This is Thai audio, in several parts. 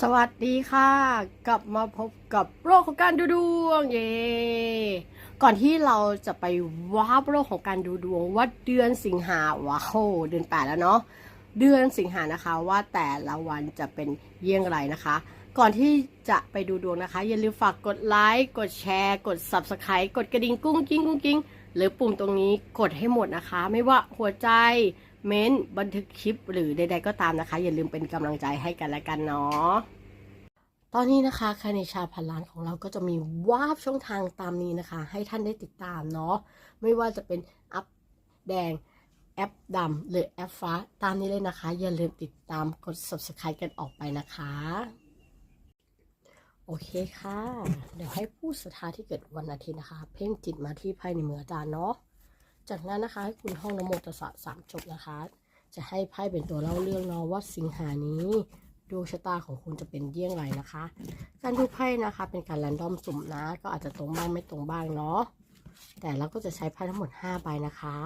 สวัสดีค่ะ กลับมาพบกับโรคของการดูดวงเย่ก่อนที่เราจะไปว้าบโรคของการดูดวงว่าเดือนสิงหาว้าวเดือนแปดแล้วเนาะเดือนสิงหานะคะว่าแต่ละวันจะเป็นเยี่ยงไรนะคะ ก่อนที่จะไปดูดวงนะคะ อย่าลืมฝากกดไลค์กดแชร์ กด Subscribe กดกระดิ่งกุ้งกิ้งกุ้งกิ้งหรือปุ่มตรงนี้กดให้หมดนะคะ ไม่ว่าหัวใจ เม้นต์บันทึกคลิปหรือใด ๆ ก็ตามนะคะ อย่าลืมเป็นกำลังใจให้กันและกันเนาะตอนนี้นะคะคาเนชาพันล้านของเราก็จะมีวาบช่องทางตามนี้นะคะ ให้ท่านได้ติดตามเนาะไม่ว่าจะเป็นอัพแดงแอปดำหรือแอปฟ้าตามนี้เลยนะคะ อย่าลืมติดตามกด subscribe กันออกไปนะคะ โอเคค่ะ เดี๋ยวให้ผู้ศรัทธาที่เกิดวันอาทิตย์นะคะ เพ่งจิตมาที่ไพ่ในมืออาจารย์เนาะ จากนั้นนะคะให้คุณท่องนโมตัสสะสามจบนะคะ จะให้ไพ่เป็นตัวเล่าเรื่องเนาะว่าสิงหานี้ดวงชะตาของคุณจะเป็นเยี่ยงไรนะคะ การดูไพ่นะคะ เป็นการแรนดอมสุ่มนะ ก็อาจจะตรงบ้างไม่ตรงบ้างเนาะแต่เราก็จะใช้ไพ่ทั้งหมด5ใบนะคะ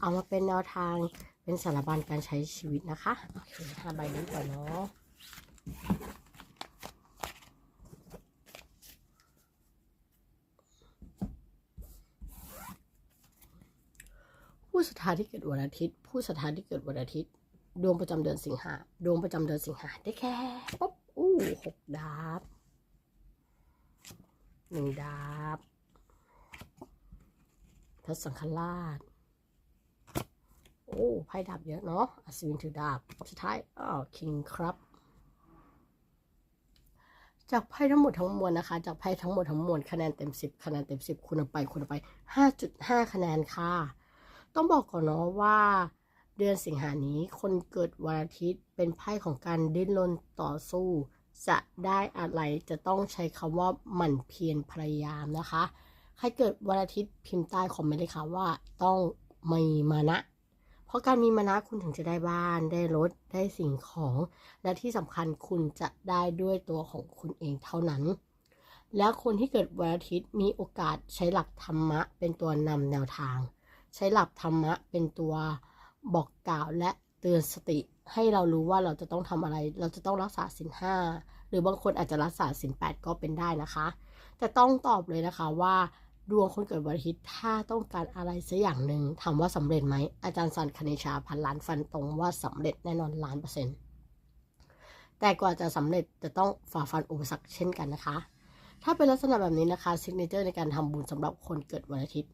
เอามาเป็นแนวทางเป็นสารบัญการใช้ชีวิตนะคะโอเคห้าใบนี้ก่อนเนาะ ผู้สถานที่เกิดวันอาทิตย์ ผู้สถานที่เกิดวันอาทิตย์ ดวงประจำเดือนสิงหาดวงประจำเดือนสิงหาได้แค่ปุ๊บอู้หกดาบหนึ่งดาบพระสังฆราชโอ้ไพ่ดาบเยอะเนาะอัศวินถือดาบสุดท้ายอ้าวคิงครับ จากไพ่ทั้งหมดทั้งมวลนะคะ จากไพ่ทั้งหมดทั้งมวลคะแนนเต็มสิบคะแนนเต็มสิบคุณเอาไปคุณเอาไปห้าจุดห้าคะแนนค่ะ ต้องบอกก่อนเนาะว่าเดือนสิงหานี้คนเกิดวันอาทิตย์เป็นไพ่ของการดิ้นรนต่อสู้ จะได้อะไรจะต้องใช้คำว่าหมั่นเพียรพยายามนะคะ ใครเกิดวันอาทิตย์พิมพ์ใต้คอมเมนต์เลยค่ะว่าต้องมีมานะ เพราะการมีมานะคุณถึงจะได้บ้านได้รถได้สิ่งของ และที่สำคัญคุณจะได้ด้วยตัวของคุณเองเท่านั้น แล้วคนที่เกิดวันอาทิตย์มีโอกาสใช้หลักธรรมะเป็นตัวนำแนวทาง ใช้หลักธรรมะเป็นตัวบอกกล่าวและเตือนสติ ให้เรารู้ว่าเราจะต้องทำอะไร เราจะต้องรักษาสินห้าหรือบางคนอาจจะรักษาสินแปดก็เป็นได้นะคะ แต่ต้องตอบเลยนะคะว่าดวงคนเกิดวันอาทิตย์ถ้าต้องการอะไรสักอย่างหนึ่งถามว่าสำเร็จไหมอาจารย์สันคเนชาพันล้านฟันตรงว่าสำเร็จแน่นอนล้านเปอร์เซ็นต์แต่กว่าจะสำเร็จจะต้องฝ่าฟันอุปสรรคเช่นกันนะคะ ถ้าเป็นลักษณะแบบนี้นะคะซิกเนเจอร์ในการทำบุญสำหรับคนเกิดวันอาทิตย์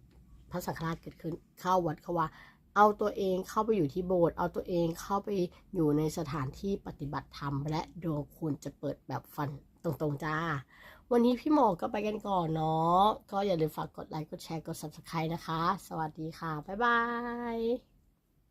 พระสังฆราชเกิดขึ้น เข้าวัดเขาว่า เอาตัวเองเข้าไปอยู่ที่โบสถ์เอาตัวเองเข้าไปอยู่ในสถานที่ปฏิบัติธรรม และดวงคุณจะเปิดแบบฟันตรงๆจ้า วันนี้พี่หมอก็ไปกันก่อนเนาะก็อย่าลืมฝากกดไลค์กดแชร์กด subscribe นะคะ สวัสดีค่ะ บ๊ายบาย